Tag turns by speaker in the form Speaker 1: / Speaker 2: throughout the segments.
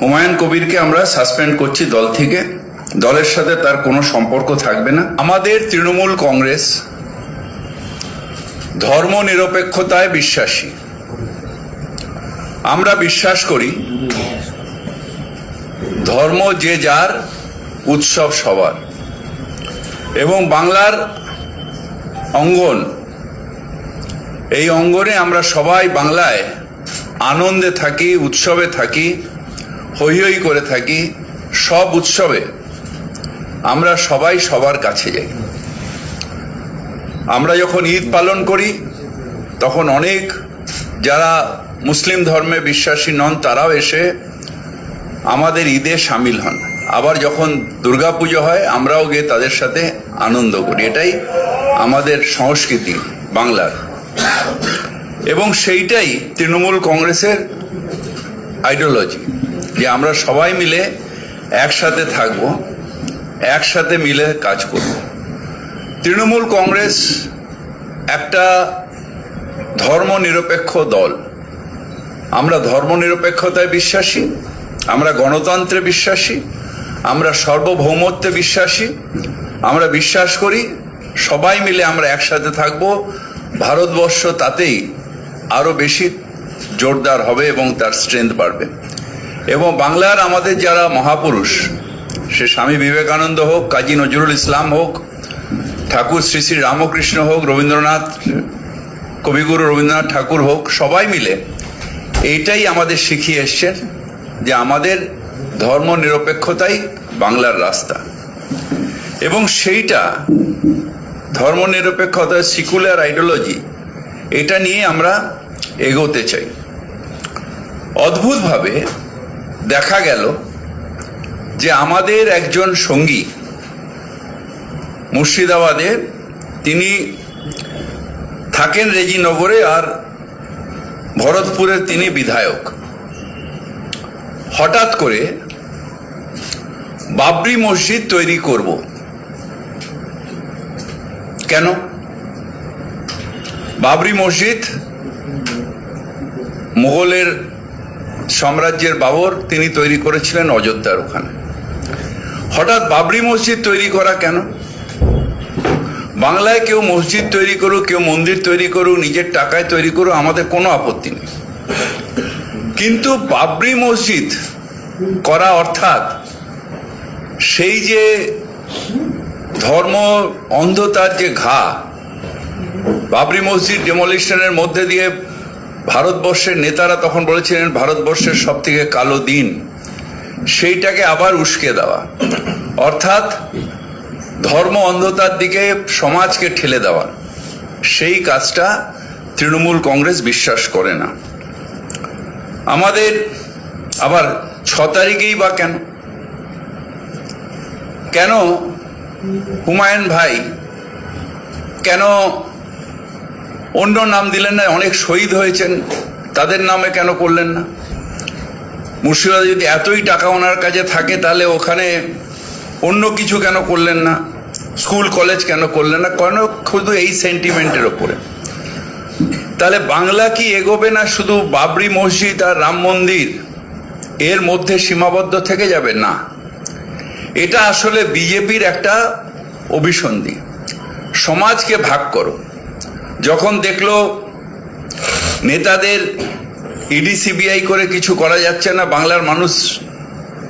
Speaker 1: হুমায়ুন কবিরকে আমরা সাসপেন্ড করছি দল থেকে। দলের সাথে তার কোনো সম্পর্ক থাকবে না। আমাদের তৃণমূল কংগ্রেস ধর্ম নিরপেক্ষতায় বিশ্বাসী। আমরা বিশ্বাস করি, ধর্ম যে যার উৎসব সবার। এবং বাংলার অঙ্গন, এই অঙ্গনে আমরা সবাই বাংলায় আনন্দে থাকি, উৎসবে থাকি হৈ হৈ করে থাকি সব উৎসবে, আমরা সবাই সবার কাছে যাই। আমরা যখন ঈদ পালন করি, তখন অনেক যারা মুসলিম ধর্মে বিশ্বাসী নন, তারাও এসে আমাদের ঈদে সামিল হন। আবার যখন দুর্গাপুজো হয়, আমরাও গিয়ে তাদের সাথে আনন্দ করি। এটাই আমাদের সংস্কৃতি বাংলার। এবং সেইটাই তৃণমূল কংগ্রেসের আইডিওলজি যে আমরা সবাই মিলে একসাথে থাকব, একসাথে মিলে কাজ করব। তৃণমূল কংগ্রেস একটা ধর্মনিরপেক্ষ দল। আমরা ধর্মনিরপেক্ষতায় বিশ্বাসী, আমরা গণতন্ত্রে বিশ্বাসী, আমরা সার্বভৌমত্বে বিশ্বাসী, আমরা বিশ্বাস করি, সবাই মিলে আমরা একসাথে থাকব। ভারতবর্ষ তাতেই আরও বেশি জোরদার হবে এবং তার স্ট্রেংথ বাড়বে। এবং বাংলার আমাদের যারা মহাপুরুষ, সে স্বামী বিবেকানন্দ হোক, কাজী নজরুল ইসলাম হোক, ঠাকুর শ্রী শ্রী রামকৃষ্ণ হোক, রবীন্দ্রনাথ, কবিগুরু রবীন্দ্রনাথ ঠাকুর হোক, সবাই মিলে এইটাই আমাদের শিখিয়ে এসছেন যে আমাদের ধর্ম নিরপেক্ষতাই বাংলার রাস্তা। এবং সেইটা ধর্ম নিরপেক্ষতা সিকুলার আইডিওলজি এটা নিয়ে আমরা এগোতে চাই। অদ্ভুতভাবে দেখা গেল যে আমাদের একজন সঙ্গী মুর্শিদাবাদে তিনি থাকেন রেজিনগরে আর ভরতপুরের তিনি বিধায়ক। হঠাৎ করে বাবরি মসজিদ তৈরি করব। কেন? বাবরি মসজিদ মোগলের সাম্রাজ্যের বাবর তিনি তৈরি করেছিলেন অযোধ্যার ওখানে। হঠাৎ বাবরি মসজিদ তৈরি করা কেন? বাংলায় কেউ মসজিদ তৈরি করুক, কেউ মন্দির তৈরি করুক, নিজের টাকায় তৈরি করুক, আমাদের কোনো আপত্তি নেই। কিন্তু বাবরি মসজিদ করা অর্থাৎ সেই যে ধর্ম অন্ধতার যে ঘা, বাবরি মসজিদ ডেমোলিশনের মধ্যে দিয়ে ভারতবর্ষের নেতারা তখন বলেছিলেন, ভারতবর্ষের সব থেকে কালো দিন, সেইটাকে আবার উস্কে দেওয়া। অর্থাৎ ধর্ম অন্ধতার দিকে সমাজকে ঠেলে দেওয়া। সেই কাজটা তৃণমূল কংগ্রেস বিশ্বাস করে না। আমাদের আবার ছ তারিখেই বা কেন? কেন হুমায়ুন ভাই, কেন অন্য নাম দিলেন না, অনেক শহীদ হয়েছেন। তাদের নামে কেন করলেন না? মুর্শিদাবাদে যদি এতই টাকা ওনার কাছে থাকে, তাহলে ওখানে অন্য কিছু কেন করলেন না? স্কুল, কলেজ কেন করলেন না? কেন শুধু এই সেন্টিমেন্টের ওপরে? তাহলে বাংলা কি এগোবে না শুধু বাবরি মসজিদ আর রাম মন্দির? এর মধ্যে সীমাবদ্ধ থেকে যাবে? না। এটা আসলে বিজেপির একটা অভিসন্ধি। সমাজকে ভাগ করো। যখন দেখল নেতাদের ইডি সিবিআই করে কিছু করা যাচ্ছে না, বাংলার মানুষ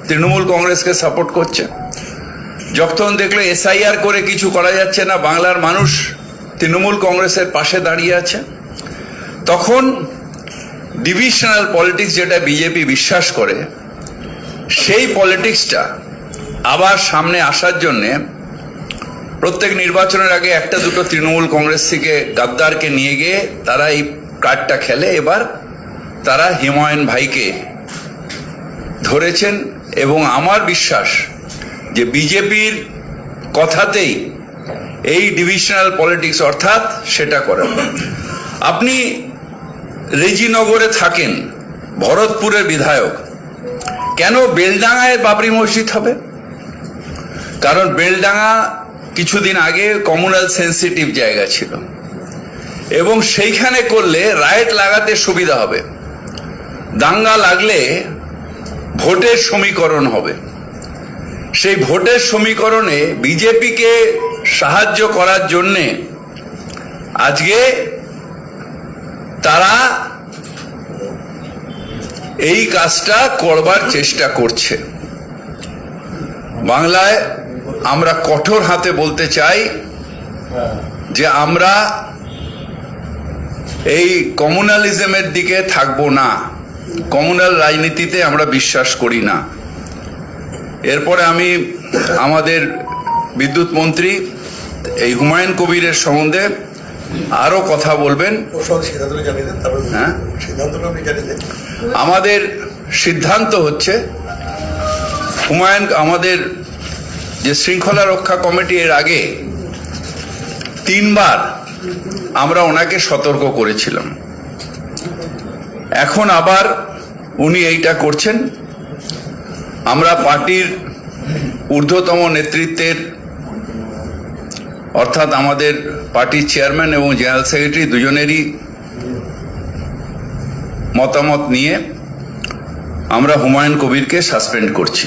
Speaker 1: তৃণমূল কংগ্রেসকে সাপোর্ট করছে। যখন দেখল এসআইআর করে কিছু করা যাচ্ছে না, বাংলার মানুষ তৃণমূল কংগ্রেসের পাশে দাঁড়িয়ে আছে, তখন ডিভিশনাল পলিটিক্স যেটা বিজেপি বিশ্বাস করে, সেই পলিটিক্সটা আবার সামনে আসার জন্যে প্রত্যেক নির্বাচনের আগে একটা দুটো তৃণমূল কংগ্রেস থেকে গাদ্দারকে নিয়ে গিয়ে তারা এই কার্ডটা খেলে। এবার তারা হিমায়ুন ভাইকে ধরেছেন এবং আমার বিশ্বাস যে বিজেপির কথাতেই এই ডিভিশনাল পলিটিক্স অর্থাৎ সেটা করেন আপনি রেজিনগরে থাকেন, ভরতপুরের বিধায়ক, কেন বেলডাঙ্গায় বাবরি মসজিদ হবে? কারণ বেলডাঙ্গা কিছুদিন আগে কমিউনাল সেন্সিটিভ জায়গা ছিল। এবং সেইখানে করলে রাইট লাগাতে সুবিধা হবে। দাঙ্গা লাগলে ভোটের সমীকরণ হবে। সেই ভোটের সমীকরণে বিজেপিকে সাহায্য করার জন্যে আজকে তারা এই কাজটা করবার চেষ্টা করছে। বাংলায় আমরা কঠোর হাতে বলতে চাই যে আমরা এই কমিউনালিজমের দিকে থাকব না। কমিউনাল রাজনীতিতে আমরা বিশ্বাস করি না। এরপরে আমি আমাদের বিদ্যুৎ মন্ত্রী এই হুমায়ুন কবিরের সম্বন্ধে আরও কথা বলবেন। হ্যাঁ? আমাদের সিদ্ধান্ত হচ্ছে হুমায়ুন, আমাদের যে শৃঙ্খলা রক্ষা কমিটি এর আগে তিনবার আমরা ওনাকে সতর্ক করেছিলাম। এখন আবার উনি এইটা করছেন। আমরা পার্টির ঊর্ধ্বতম নেতৃত্বের, অর্থাৎ আমাদের পার্টির চেয়ারম্যান এবং জেনারেল সেক্রেটারি দুজনেরই মতামত নিয়ে আমরা হুমায়ুন কবিরকে সাসপেন্ড করছি।